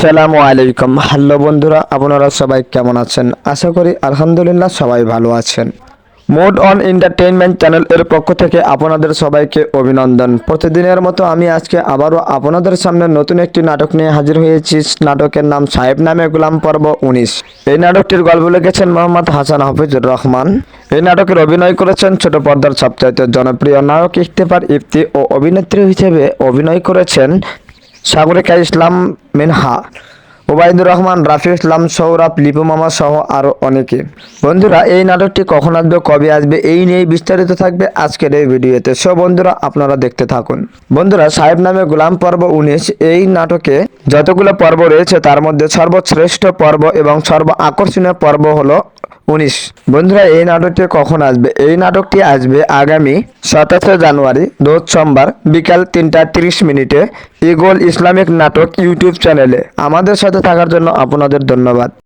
আসসালামু আলাইকুম। হ্যালো বন্ধুরা, আপনারা সবাই কেমন আছেন? আশা করি আলহামদুলিল্লাহ সবাই ভালো আছেন। মোড অন এন্টারটেইনমেন্ট চ্যানেল এর পক্ষ থেকে আপনাদের সবাইকে অভিনন্দন। প্রতিদিনের মতো আমি আজকে আবারও আপনাদের সামনে নতুন একটি নাটক নিয়ে হাজির হয়েছি। নাটকের নাম সাহেব নামে গোলাম পর্ব উনিশ। এই নাটকটির গল্প লিখেছেন মোহাম্মদ হাসান হাফিজুর রহমান। এই নাটকের অভিনয় করেছেন ছোট পর্দার সবচাইতে জনপ্রিয় নায়ক ইফতেফার ইফতি ও অভিনেত্রী হিসেবে অভিনয় করেছেন সাগরিকা ইসলাম মিনহা, ওবায়দুর রহমান, রাফি ইসলাম, সৌরভ, লিপু মামা সহ আরও অনেকে। বন্ধুরা, এই নাটকটি কখন আসবে, কবে আসবে, এই নিয়েই বিস্তারিত থাকবে আজকের এই ভিডিওতে। সো বন্ধুরা, আপনারা দেখতে থাকুন। বন্ধুরা, সাহেব নামে গোলাম পর্ব উনিশ, এই নাটকে যতগুলো পর্ব রয়েছে, তার মধ্যে সর্বশ্রেষ্ঠ পর্ব এবং সর্ব আকর্ষণীয় পর্ব হলো উনিশ। বন্ধুরা, এই নাটকটি কখন আসবে? এই নাটকটি আসবে আগামী সাতাশে জানুয়ারি, রোজ সোমবার, বিকাল তিনটা তিরিশ মিনিটে ইগল ইসলামিক নাটক ইউটিউব চ্যানেলে। আমাদের সাথে থাকার জন্য আপনাদের ধন্যবাদ।